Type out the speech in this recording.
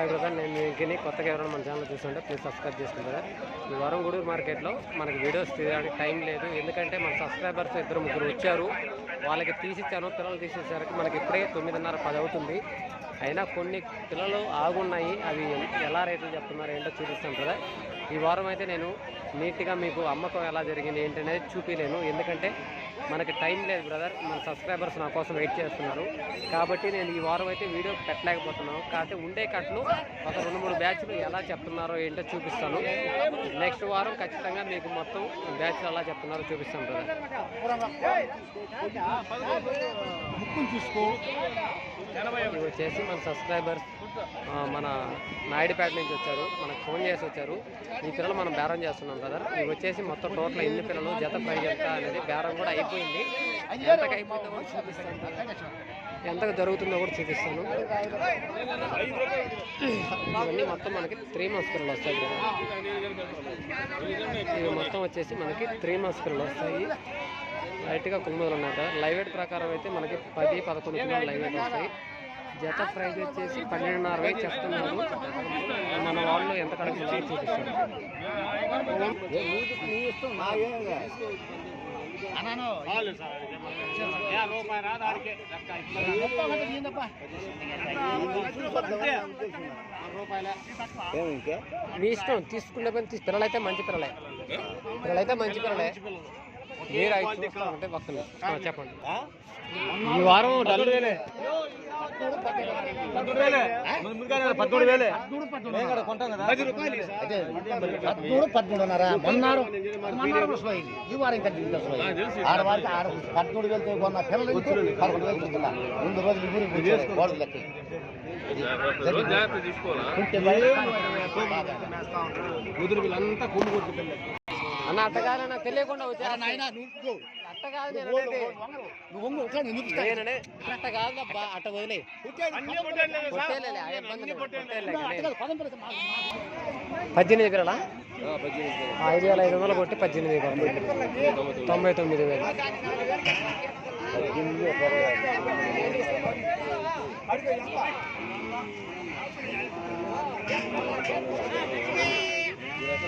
Hi brother నేను మీ వెంకిని కొత్తగా ఎవరైనా మన ఛానల్ చూస్తుంటే ప్లీజ్ సబ్స్క్రైబ్ చేసుకోండి బ్రదర్. ఈ వారం గూడూరు మార్కెట్లో మనకి వీడియోస్ తీయడానికి టైం లేదు. ఎందుకంటే మన సబ్స్క్రైబర్స్ ఇద్దరు ముగ్గురు వచ్చారు. వాళ్ళకి తీసిచ్చాను పిల్లలు తీసేసరికి మనకి ఇప్పుడే తొమ్మిదిన్నర పది అవుతుంది. అయినా కొన్ని పిల్లలు ఆగున్నాయి. అవి ఎలా రేట్లు చెప్తున్నారు ఏంటో చూపిస్తాను బ్రదర్. ఈ వారం అయితే నేను నీట్గా మీకు అమ్మకం ఎలా జరిగింది ఏంటనేది చూపించలేను ఎందుకంటే మనకి టైం లేదు బ్రదర్. మన సబ్స్క్రైబర్స్ నా కోసం వెయిట్ చేస్తున్నారు. కాబట్టి నేను ఈ వారం అయితే వీడియో పెట్టలేకపోతున్నాను. కాకపోతే ఉండే కట్లు ఒక రెండు మూడు బ్యాచ్లు ఎలా చెప్తున్నారో ఏంటో చూపిస్తాను. నెక్స్ట్ వారం ఖచ్చితంగా మీకు మొత్తం బ్యాచ్లు ఎలా చెప్తున్నారో చూపిస్తాను బ్రదర్. వచ్చేసి మన సబ్స్క్రైబర్స్ మన నాయుడుపేట నుంచి వచ్చారు. మనకు ఫోన్ చేసి వచ్చారు. ఈ పిల్లలు మనం బేరం చేస్తున్నాం బ్రదర్. ఇవి వచ్చేసి మొత్తం టోటల్ ఎన్ని పిల్లలు జత ప్రైజ్ ఎంత అనేది బేరం కూడా అయిపోయింది. ఎంతకు అయిపోయిందో కూడా చూపిస్తాను. ఎంతకు జరుగుతుందో కూడా చూపిస్తాను. ఇవన్నీ మొత్తం మనకి త్రీ మంత్స్ పిల్లలు వస్తాయి కదా. ఇవి మొత్తం వచ్చేసి మనకి త్రీ మంత్స్ పిల్లలు వస్తాయి. లైట్గా కుమ్మదులు ఉన్నట లైవ్ వెయిట్ ప్రకారం అయితే మనకి పది పదకొండు కిలోలు లైవ్ వెయిట్ వస్తాయి. జత ప్రైస్ వచ్చేసి పన్నెండున్నర వేలు చెప్తున్నారు. మన వాళ్ళు ఎంత కడుగుతుందో చూపిస్తారు మీ ఇష్టం తీసుకుంటే పని తీసు పిల్లలైతే మంచి పిల్లలే. పిల్లలైతే మంచి పిల్లలే. చెప్పండి. ఈ వారం డల్ పదమూడు వేలే. పదమూడు పదమూడున్నర మొన్నారు ఈ వారం ఆడవారికి ఆడ పదమూడు వేలతో కొన్న పిల్లలు పదకొండు వేలు తీసుకున్నా. రెండు రోజులు ఊరికి కోడలు లెక్క. ఉంటే బయట ముదురు వీళ్ళంతా కూలి కొట్టు అన్న అట్టగానే నాకు తెలియకుండా నువ్వు అట్ట కాదు. నువ్వు. నేననే అట్ట వదిలే. కాదు, మాకు- పద్దెనిమిది పిల్లలా ఐదు వేల ఐదు వందలు కొట్టి పద్దెనిమిది పడుతుంది. తొంభై తొమ్మిది వేలు.